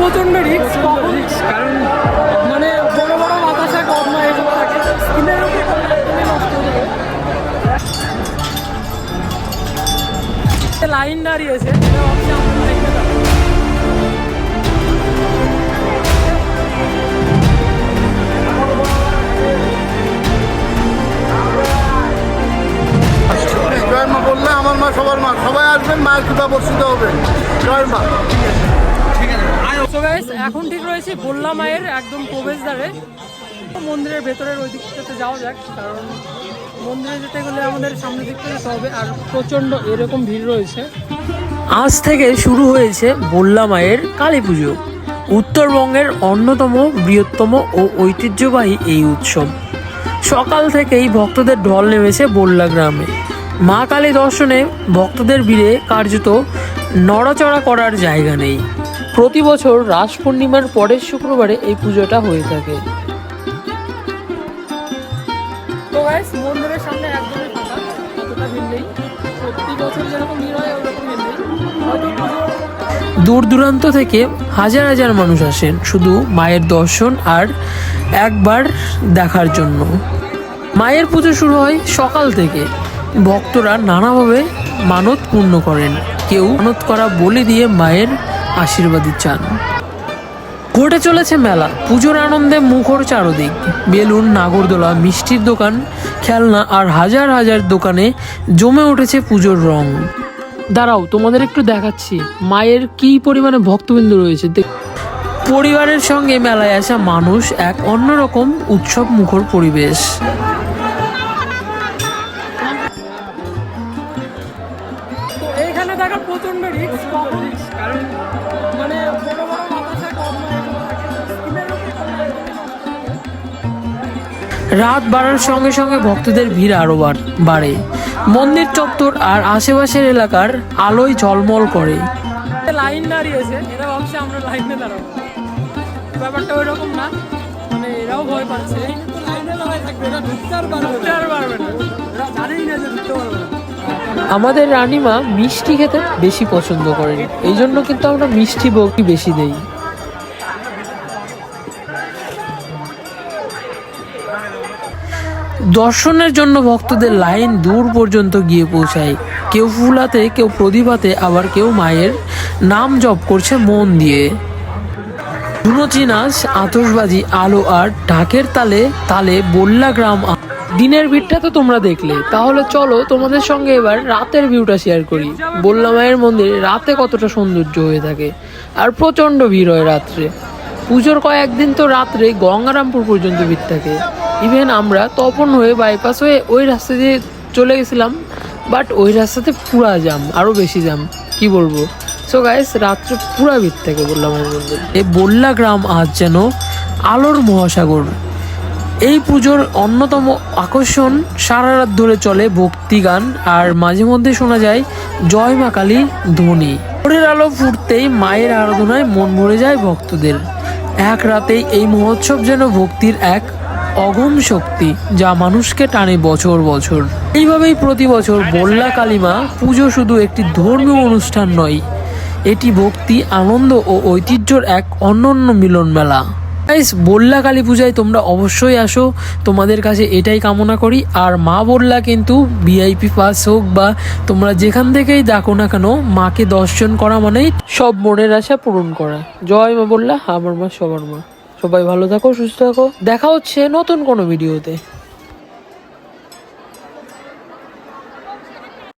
প্রচণ্ড রিস্ক কখন? কারণ মানে বড় বড় বাতাসা কম না এগুলো থাকে। স্কিনের হয়ে লাইন দাঁড়িয়েছে। জয় মা বললে আমার মা সবার মা। সবাই আসবেন মায়ের কৃপা বর্ষিত হবে। জয় মা এখন ঠিক রয়েছে মায়ের একদম প্রবেশদ্বারে। মন্দিরের ভেতরের ওই দিকটাতে যাওয়া যাক, কারণ মন্দিরে যেতে গেলে আমাদের দিক থেকে হবে, আর প্রচণ্ড এরকম ভিড় রয়েছে। আজ থেকে শুরু হয়েছে বল্লা মায়ের কালী পুজো। উত্তরবঙ্গের অন্যতম বৃহত্তম ও ঐতিহ্যবাহী এই উৎসব। সকাল থেকেই ভক্তদের ঢল নেমেছে বল্লা গ্রামে। মা কালী দর্শনে ভক্তদের ভিড়ে কার্যত নড়াচড়া করার জায়গা নেই। প্রতি বছর রাস পূর্ণিমার পরের শুক্রবারে এই পুজোটা হয়ে থাকে। মন্দিরের সামনে একদমই ফাঁকা অতটা ভিড় নেই। প্রতি বছর যেরকম ভিড় হয় ওরকম ভিড় নেই। দূর দূরান্ত থেকে হাজার হাজার মানুষ আসেন শুধু মায়ের দর্শন আর একবার দেখার জন্য। মায়ের পুজো শুরু হয় সকাল থেকে। ভক্তরা নানাভাবে মানত পূর্ণ করেন। কেউ মানত করা বলি দিয়ে মায়ের আশীর্বাদী চান। ঘটে চলেছে মেলা। পুজোর আনন্দে মুখর চারদিক। বেলুন, নাগরদোলা, মিষ্টির দোকান, খেলনা আর হাজার হাজার দোকানে জমে উঠেছে পুজোর রং। দাঁড়াও, তোমাদের একটু দেখাচ্ছি। মায়ের কি পরিমাণে ভক্তবিন্দু রয়েছে? পরিবারের সঙ্গে মেলায় আসা মানুষ এক অন্যরকম উৎসব মুখর পরিবেশ। প্রচণ্ড রিস্ক কারণ মানে বড় বড় বাতাসা কম না এগুলো থাকে স্কিনের উপরে পড়লে একদমই নষ্ট যাবে। রাত বাড়ার সঙ্গে সঙ্গে ভক্তদের ভিড় আরও বাড়ে। মন্দির চত্বর আর আশেপাশের এলাকার আলোয় ঝলমল করে। লাইন দাঁড়িয়েছে। এরা ভাবছে আমরা লাইনে দাঁড়াবো। ব্যাপারটা ওই রকম না। মানে এরাও ভয় পাচ্ছে। লাইনে দাঁড়ায় থাকবে। এরা ঢুকতে আর পারবে ঢুকতে আর পারবে না। এরা জানেই না যে ঢুকতে পারবে না। আমাদের রানীমা মিষ্টি খেতে বেশি পছন্দ করেন। এই জন্য কিন্তু আমরা মিষ্টি বকি বেশি দেই। দর্শনের জন্য ভক্তদের লাইন দূর পর্যন্ত গিয়ে পৌঁছায়। কেউ ফুলাতে, কেউ প্রদীপাতে, আবার কেউ মায়ের নাম জপ করছে মন দিয়ে। ধুনুচি নাচ আতশবাজি, আলো আর ঢাকের তালে তালে, বল্লা গ্রাম দিনের ভিড়টা তো তোমরা দেখলে। তাহলে চলো তোমাদের সঙ্গে এবার রাতের ভিউটা শেয়ার করি। বল্লা মায়ের মন্দিরে রাতে কতটা সৌন্দর্য হয়ে থাকে। আর প্রচণ্ড ভিড় হয় রাত্রে। পুজোর কয়েকদিন তো রাত্রে গঙ্গারামপুর পর্যন্ত ভিড় থাকে। ইভেন আমরা তপন হয়ে বাইপাস হয়ে ওই রাস্তা দিয়ে চলে গেছিলাম বাট ওই রাস্তাতে পুরা জাম আরও বেশি জাম কি বলব? সো গাইস রাত্রে পুরা ভিড় থাকে বললাম মন্দির। এই বল্লা গ্রাম আজ যেন আলোর মহাসাগর। এই পুজোর অন্যতম আকর্ষণ সারা রাত ধরে চলে ভক্তি গান, আর মাঝে মধ্যে শোনা যায় জয় মা কালী ধ্বনি। ভোরের আলো ফুটতেই মায়ের আরাধনায় মন ভরে যায় ভক্তদের। এক রাতেই এই মহোৎসব যেন ভক্তির এক অগম শক্তি, যা মানুষকে টানে বছর বছর। এইভাবেই প্রতি বছর বল্লা কালিমা পুজো শুধু একটি ধর্মীয় অনুষ্ঠান নয়, এটি ভক্তি, আনন্দ ও ঐতিহ্যর এক অনন্য মিলন মেলা গাইস বল্লা কালী পূজায় তোমরা অবশ্যই আসো। তোমাদের কাছে এটাই কামনা করি। আর মা বললা কিন্তু ভিআইপি পাস হোক বা তোমরা যেখান থেকেই দেখো না কেন, মাকে দর্শন করা মানেই সব মনের আশা পূরণ করা। জয় মা বললা আমার মা, সবার মা। সবাই ভালো থাকো, সুস্থ থাকো। দেখা হচ্ছে নতুন কোনো ভিডিওতে